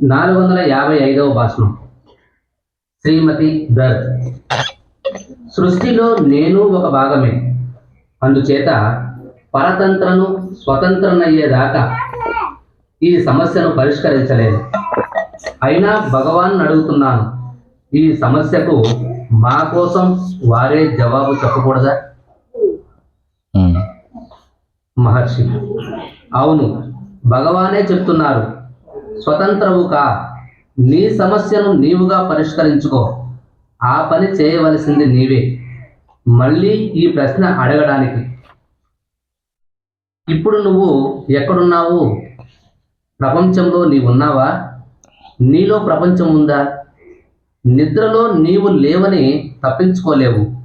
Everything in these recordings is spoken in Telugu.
నాలుగు వందల యాభై ఐదవ భాషణం. శ్రీమతి దర్ సృష్టిలో నేను ఒక భాగమే. అందుచేత పరతంత్రను స్వతంత్రనయ్యేదాకా ఈ సమస్యను పరిష్కరించలేదు. అయినా భగవాన్ అడుగుతున్నాను ఈ సమస్యకు మా కోసం వారే జవాబు చెప్పకూడదా? మహర్షి. అవును భగవానే చెప్తున్నారు. స్వతంత్రవు కా? నీ సమస్యను నీవుగా పరిష్కరించుకో. ఆ పని చేయవలసింది నీవే. మళ్ళీ ఈ ప్రశ్న అడగడానికి. ఇప్పుడు నువ్వు ఎక్కడున్నావు? ప్రపంచంలో నీవున్నావా? నీలో ప్రపంచం ఉందా? నిద్రలో నీవు లేవని తప్పించుకోలేవు.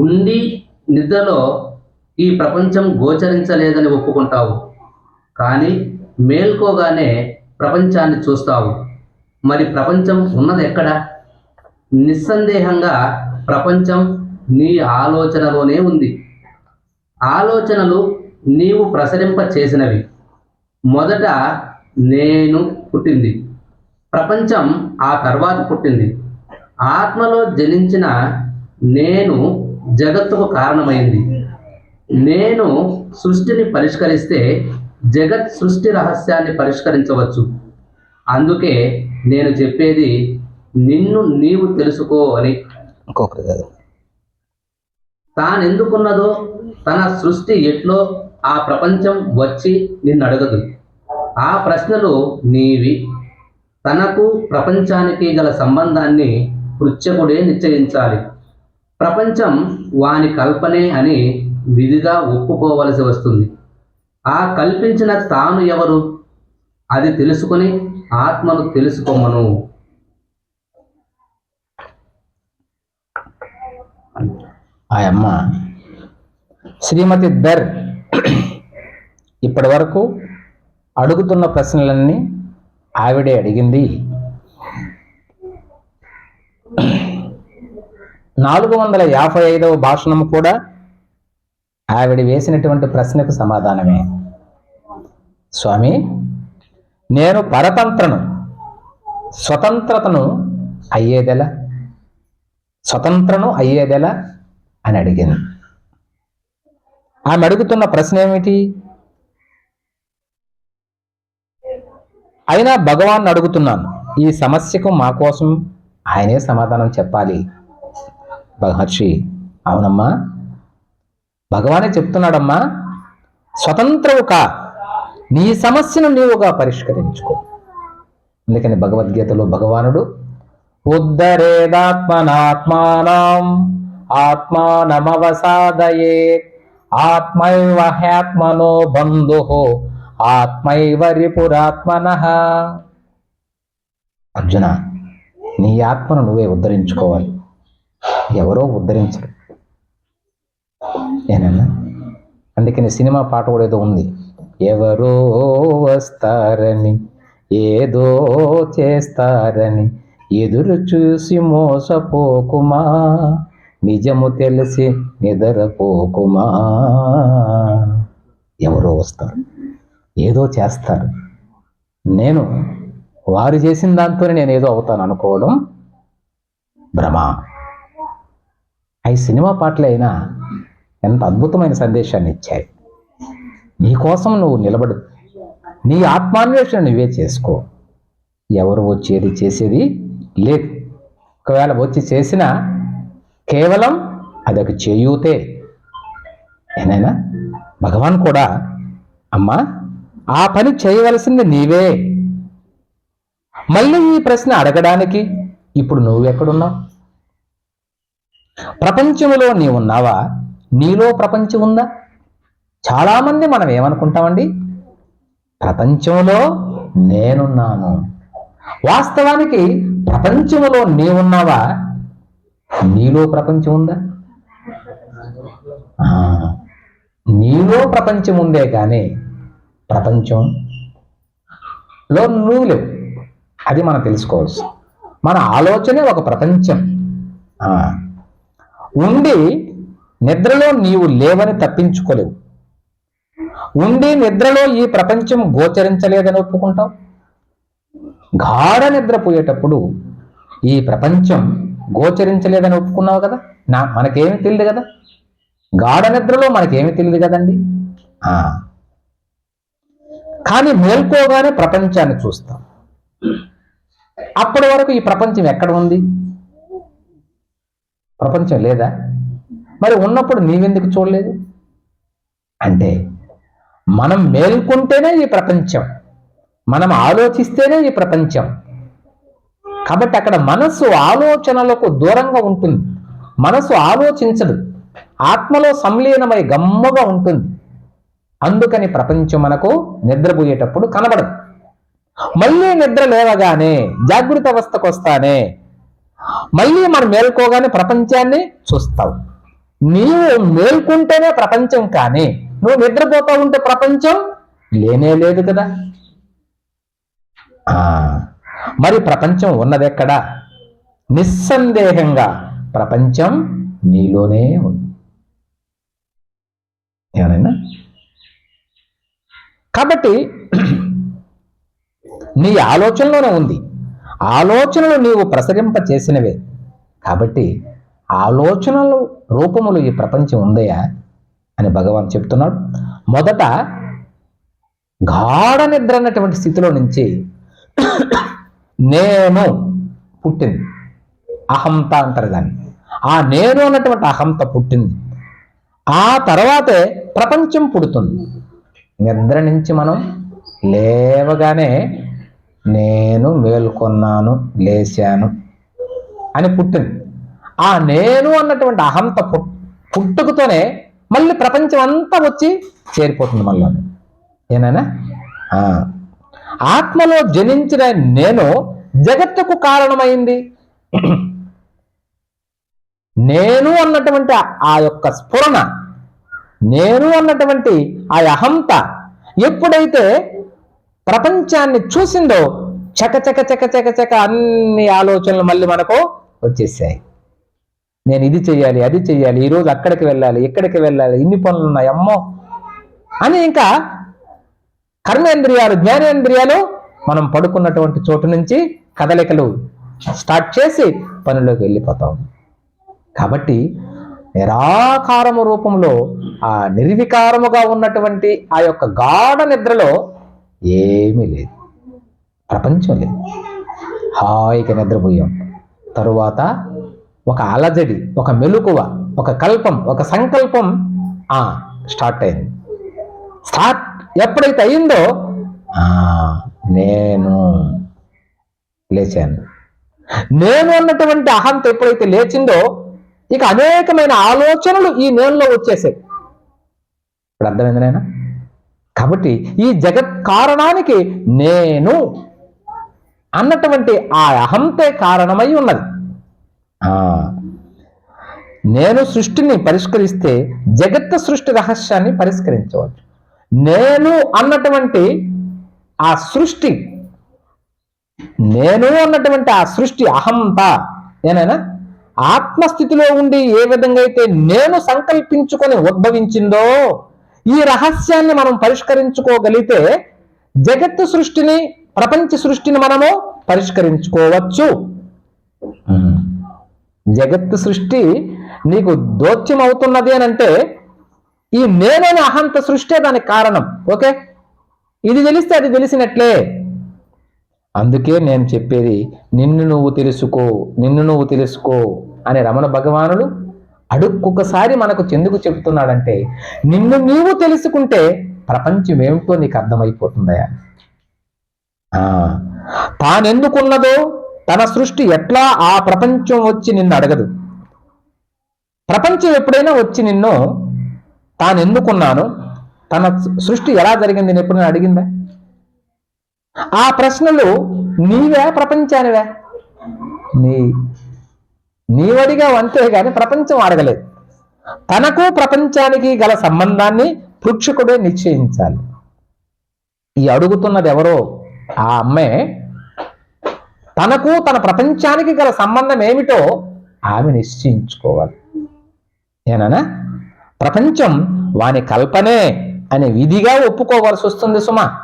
ఉండి నిద్రలో ఈ ప్రపంచం గోచరించలేదని ఒప్పుకుంటావు. కానీ మేల్కోగానే ప్రపంచాన్ని చూస్తావు. మరి ప్రపంచం ఉన్నది ఎక్కడ? నిస్సందేహంగా ప్రపంచం నీ ఆలోచనలోనే ఉంది. ఆలోచనలు నీవు ప్రసరింప చేసినవి మొదట నేను పుట్టింది. ప్రపంచం ఆ తర్వాత పుట్టింది. ఆత్మలో జనించిన నేను జగత్తుకు కారణమైంది. నేను సృష్టిని పరిష్కరిస్తే జగత్ సృష్టి రహస్యాన్ని పరిష్కరించవచ్చు. అందుకే నేను చెప్పేది నిన్ను నీవు తెలుసుకో అని. ఇంకొకటి కాదు. తానెందుకున్నదో తన సృష్టి ఎట్లో ఆ ప్రపంచం వచ్చి నిన్ను అడగదు ఆ ప్రశ్నలు నీవి. తనకు ప్రపంచానికి గల సంబంధాన్ని పృచ్ఛకుడే నిశ్చయించాలి. ప్రపంచం వాని కల్పనే అని విధిగా ఒప్పుకోవలసి వస్తుంది. ఆ కల్పించిన తాను ఎవరు? అది తెలుసుకొని ఆత్మను తెలుసుకోమను. ఆ అమ్మ శ్రీమతి దర్ ఇప్పటి వరకు అడుగుతున్న ప్రశ్నలన్నీ ఆవిడే అడిగింది. నాలుగు వందల యాభై ఐదవ భాషణము కూడా ఆవిడ వేసినటువంటి ప్రశ్నకు సమాధానమే. స్వామి నేను పరతంత్రను స్వతంత్రతను అయ్యేదెలా? స్వతంత్రను అయ్యేదెలా? అని అడిగింది ఆమె అడుగుతున్న ప్రశ్న ఏమిటి? అయినా భగవాన్ అడుగుతున్నాను ఈ సమస్యకు మా కోసం ఆయనే సమాధానం చెప్పాలి. మహర్షి అవునమ్మా. భగవానే చెప్తున్నాడమ్మా స్వతంత్రవు కా నీ సమస్యను నీవుగా పరిష్కరించుకో. అందుకని భగవద్గీతలో భగవానుడు ఉద్ధరేదాత్మనాత్మానం ఆత్మానమవసాదయే ఆత్మైవ హ్యాత్మనో బంధు ఆత్మైవ రిపురాత్మన. అర్జున నీ ఆత్మను నువ్వే ఉద్ధరించుకోవాలి. ఎవరో ఉద్ధరించరు. ఏనన్నా అందుకని సినిమా పాట కూడా ఏదో ఉంది. ఎవరో వస్తారని ఏదో చేస్తారని ఎదురు చూసి మోసపోకుమా? నిజము తెలిసి నిద్రపోకుమా? ఎవరో వస్తారు. ఏదో చేస్తారు. నేను వారు చేసిన దాంతోనే నేను ఏదో అవుతాను అనుకోవడం భ్రమ. అవి సినిమా పాటలైనా ఎంత అద్భుతమైన సందేశాన్ని ఇచ్చాయి నీకోసం నువ్వు నిలబడు. నీ ఆత్మాన్వేషణ నువ్వే చేసుకో. ఎవరు వచ్చేది చేసేది లేదు. ఒకవేళ వచ్చి చేసినా కేవలం అదొక చేయూతే. ఏనైనా? భగవాన్ కూడా అమ్మా ఆ పని చేయవలసింది నీవే. మళ్ళీ ఈ ప్రశ్న అడగడానికి ఇప్పుడు నువ్వెక్కడున్నావు? ప్రపంచంలో నీవున్నావా? నీలో ప్రపంచం ఉందా? చాలామంది మనం ఏమనుకుంటామండి? ప్రపంచంలో నేనున్నాను. వాస్తవానికి ప్రపంచంలో నీవున్నావా? నీలో ప్రపంచం ఉందా? నీలో ప్రపంచం ఉందే కానీ ప్రపంచంలో నువ్వు లేవు. అది మనం తెలుసుకోవాల్సి. మన ఆలోచనే ఒక ప్రపంచం. ఉండి నిద్రలో నీవు లేవని తప్పించుకోలేవు. ఉండి నిద్రలో ఈ ప్రపంచం గోచరించలేదని ఒప్పుకుంటావు. గాఢ నిద్రపోయేటప్పుడు ఈ ప్రపంచం గోచరించలేదని ఒప్పుకున్నావు కదా? నా మనకేమి తెలియదు కదా? గాఢ నిద్రలో మనకేమి తెలియదు కదండి? ఆ. కానీ మేల్కోగానే ప్రపంచాన్ని చూస్తాం. అప్పటి వరకు ఈ ప్రపంచం ఎక్కడ ఉంది? ప్రపంచం లేదా? మరి ఉన్నప్పుడు నీవెందుకు చూడలేదు? అంటే మనం మేల్కొంటేనే ఈ ప్రపంచం. మనం ఆలోచిస్తేనే ఈ ప్రపంచం. కాబట్టి అక్కడ మనస్సు ఆలోచనలకు దూరంగా ఉంటుంది. మనసు ఆలోచించదు. ఆత్మలో సంలీనమై గమ్మగా ఉంటుంది. అందుకని ప్రపంచం మనకు నిద్రపోయేటప్పుడు కనబడదు. మళ్ళీ నిద్ర లేవగానే జాగృత అవస్థకు వస్తానే మళ్ళీ మనం మేల్కోగానే ప్రపంచాన్ని చూస్తావు నీవు మేల్కుంటేనే ప్రపంచం కానీ నువ్వు నిద్రపోతా ఉంటే ప్రపంచం లేనే లేదు కదా. మరి ప్రపంచం ఉన్నదెక్కడా నిస్సందేహంగా ప్రపంచం నీలోనే ఉంది. ఏమైనా? కాబట్టి నీ ఆలోచనలోనే ఉంది. ఆలోచనలు నీవు ప్రసరింప చేసినవే కాబట్టి ఆలోచనలు రూపములు ఈ ప్రపంచం ఉందయా అని భగవాన్ చెప్తున్నాడు. మొదట గాఢ నిద్ర అన్నటువంటి స్థితిలో నుంచి నేను పుట్టింది. అహంత అంటారు దాన్ని ఆ నేను అన్నటువంటి అహంత పుట్టింది. ఆ తర్వాతే ప్రపంచం పుడుతుంది. నిద్ర నుంచి మనం లేవగానే నేను మేల్కొన్నాను లేచాను అని పుట్టింది. ఆ నేను అన్నటువంటి అహంత పుట్టుకతోనే మళ్ళీ ప్రపంచం అంతా వచ్చి చేరిపోతుంది మళ్ళీ. ఏనైనా ఆ. ఆత్మలో జనించిన నేను జగత్తుకు కారణమైంది. నేను అన్నటువంటి ఆ- ఆ యొక్క స్ఫురణ నేను అన్నటువంటి ఆ అహంత ఎప్పుడైతే ప్రపంచాన్ని చూసిందో చక చక చక చక చక అన్ని ఆలోచనలు మళ్ళీ మనకు వచ్చేసాయి. నేను ఇది చెయ్యాలి అది చెయ్యాలి ఈరోజు అక్కడికి వెళ్ళాలి ఇక్కడికి వెళ్ళాలి ఇన్ని పనులు ఉన్నాయి అమ్మో! అని ఇంకా కర్మేంద్రియాలు జ్ఞానేంద్రియాలు మనం పడుకున్నటువంటి చోటు నుంచి కదలికలు స్టార్ట్ చేసి పనిలోకి వెళ్ళిపోతాం కాబట్టి నిరాకారము రూపంలో ఆ నిర్వికారముగా ఉన్నటువంటి ఆ యొక్క గాఢ నిద్రలో ఏమీ లేదు. ప్రపంచం లేదు. హాయిగా నిద్రపోయాం. తరువాత ఒక అలజడి ఒక మెలకువ ఒక కల్పం ఒక సంకల్పం ఆ స్టార్ట్ అయింది. స్టార్ట్ ఎప్పుడైతే అయిందో ఆ, నేను లేచాను. నేను అన్నటువంటి అహంత ఎప్పుడైతే లేచిందో ఇక అనేకమైన ఆలోచనలు ఈ నేనులో వచ్చేసాయి. ఇప్పుడు అర్థమైంది నాయన? కాబట్టి ఈ జగత్ కారణానికి నేను అన్నటువంటి ఆ అహంతే కారణమై ఉన్నది. నేను సృష్టిని పరిష్కరిస్తే జగత్ సృష్టి రహస్యాన్ని పరిష్కరించవచ్చు. నేను అన్నటువంటి ఆ సృష్టి నేను అన్నటువంటి ఆ సృష్టి అహంత ఏనైనా ఆత్మస్థితిలో ఉండి ఏ విధంగా అయితే నేను సంకల్పించుకొని ఉద్భవించిందో ఈ రహస్యాన్ని మనం పరిష్కరించుకోగలిగితే జగత్తు సృష్టిని ప్రపంచ సృష్టిని మనము పరిష్కరించుకోవచ్చు. జగత్తు సృష్టి నీకు దోత్యం అవుతున్నది అని అంటే ఈ నేనని అహంత సృష్టే దానికి కారణం. ఓకే? ఇది తెలిస్తే అది తెలిసినట్లే. అందుకే నేను చెప్పేది నిన్ను నువ్వు తెలుసుకో నిన్ను నువ్వు తెలుసుకో అని రమణ భగవానుడు అడుక్కొకసారి మనకు చెందుకు చెప్తున్నాడంటే నిన్ను నీవు తెలుసుకుంటే ప్రపంచం ఏమిటో నీకు అర్థమైపోతుందయా? ఆ, తానెందుకున్నదో తన సృష్టి ఎట్లా ఆ ప్రపంచం వచ్చి నిన్ను అడగదు. ప్రపంచం ఎప్పుడైనా వచ్చి నిన్ను తాను ఎందుకున్నాను తన సృష్టి ఎలా జరిగింది? నేను ఎప్పుడైనా అడిగిందా? ఆ ప్రశ్నలు నీవే ప్రపంచానివే. నీ నీవడిగా అంతే కానీ ప్రపంచం అడగలేదు. తనకు ప్రపంచానికి గల సంబంధాన్ని పృక్షకుడే నిశ్చయించాలి. ఈ అడుగుతున్నది ఎవరో? ఆ అమ్మాయి తనకు తన ప్రపంచానికి గల సంబంధం ఏమిటో ఆమె నిశ్చయించుకోవాలి. ఏనా ప్రపంచం వాని కల్పనే అనే విధిగా ఒప్పుకోవాల్సి వస్తుంది సుమా.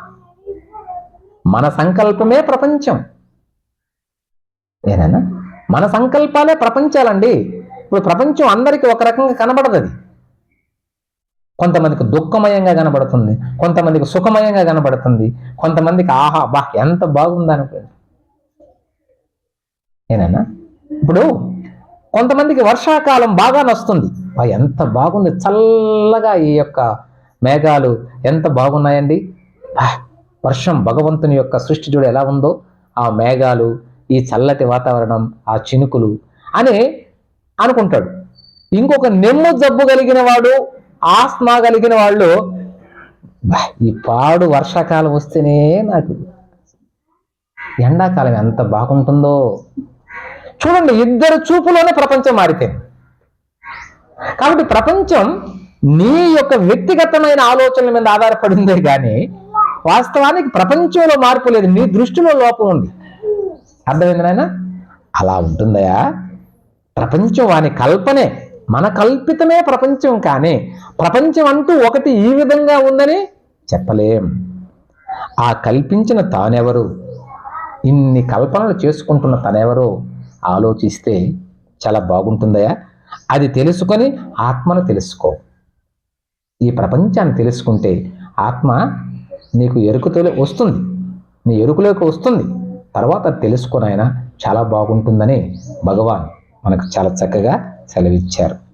మన సంకల్పమే ప్రపంచం. ఏనా మన సంకల్పాలే ప్రపంచాలండి. ఇప్పుడు ప్రపంచం అందరికీ ఒక రకంగా కనబడదు అది కొంతమందికి దుఃఖమయంగా కనబడుతుంది కొంతమందికి సుఖమయంగా కనబడుతుంది కొంతమందికి ఆహా బా ఎంత బాగుంది ఏనా ఇప్పుడు కొంతమందికి వర్షాకాలం బాగా నస్తుంది. ఎంత బాగుంది. చల్లగా ఈ యొక్క మేఘాలు ఎంత బాగున్నాయండి. వర్షం భగవంతుని యొక్క సృష్టి చూడు ఎలా ఉందో. ఆ మేఘాలు ఈ చల్లటి వాతావరణం ఆ చినుకులు అని అనుకుంటాడు. ఇంకొక నెమ్ము జబ్బు కలిగిన వాడు ఆస్మా కలిగిన వాళ్ళు ఈ పాడు వర్షాకాలం వస్తేనే నాకు ఎండాకాలం ఎంత బాగుంటుందో. చూడండి ఇద్దరు చూపులోనే ప్రపంచం మారిపోయింది కాబట్టి ప్రపంచం నీ యొక్క వ్యక్తిగతమైన ఆలోచనల మీద ఆధారపడిందే కానీ వాస్తవానికి ప్రపంచంలో మార్పు లేదు నీ దృష్టిలో లోపం ఉంది. అర్థమైంది నాయన? అలా ఉంటుందయా? ప్రపంచం వాని కల్పనే మన కల్పితమే ప్రపంచం కానీ ప్రపంచం అంటూ ఒకటి ఈ విధంగా ఉందని చెప్పలేం. ఆ కల్పించిన తానెవరు? ఇన్ని కల్పనలు చేసుకుంటున్న తనెవరో? ఆలోచిస్తే చాలా బాగుంటుందయా అది తెలుసుకొని ఆత్మను తెలుసుకో. ఈ ప్రపంచాన్ని తెలుసుకుంటే ఆత్మ నీకు ఎరుకుతో వస్తుంది. నీ ఎరుకులోకి వస్తుంది. తర్వాత తెలుసుకొని ఆయన చాలా బాగుంటుందని భగవాన్ మనకు చాలా చక్కగా సెలవిచ్చారు.